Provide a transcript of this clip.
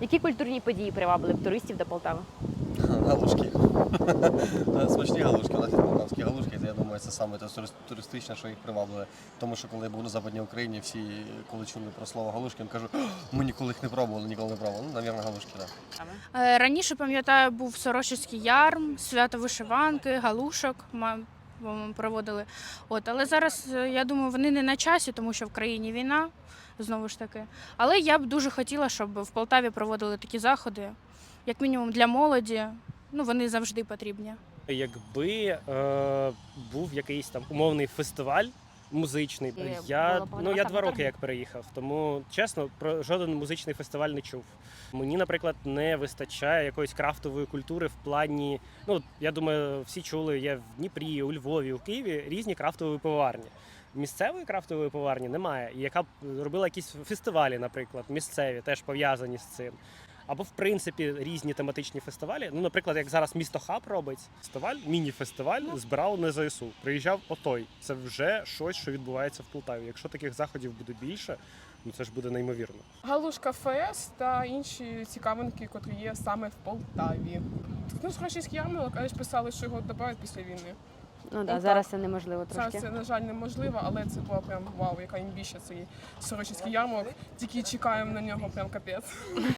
Які культурні події привабили б туристів до Полтави? Галушки. Смачні галушки, у нас є полтавські галушки, я думаю, це саме туристичне, що їх привабливе. Тому що коли я був на Западній Україні, всі, коли чули про слово галушки, я кажу, ми ніколи їх не пробували, ніколи не пробували. Ну, навірно, галушки, так. Е, Раніше пам'ятаю, був Сорочинський ярм, свято вишиванки, галушок. Ми проводили. От, але зараз е, я думаю, вони не на часі, тому що в країні війна знову ж таки. Але я б дуже хотіла, щоб в Полтаві проводили такі заходи, як мінімум для молоді. Ну вони завжди потрібні. Якби е, був якийсь там умовний фестиваль музичний, І я було ну я два роки як переїхав, тому чесно про жоден музичний фестиваль не чув. Мені, наприклад, не вистачає якоїсь крафтової культури в плані. Ну я думаю, всі чули, є в Дніпрі, у Львові, у Києві різні крафтові пивоварні. Місцевої крафтової пивоварні немає, яка б робила якісь фестивалі, наприклад, місцеві, теж пов'язані з цим. Або в принципі різні тематичні фестивалі. Ну, наприклад, як зараз місто Хаб робить фестиваль, міні-фестиваль збирали на ЗСУ. Приїжджав отой. Це вже щось, що відбувається в Полтаві. Якщо таких заходів буде більше, ну це ж буде неймовірно. Галушка ФС та інші цікавинки, котрі є саме в Полтаві. Ну, Схрещенський ярмарок, але ж писали, що його додають після війни. Ну да, так. зараз це неможливо Це, трошки. це, на жаль, неможливо, але це було прям вау, яка імбіща цей Сорочинський ярмарок. Тільки чекаємо на нього прям капець.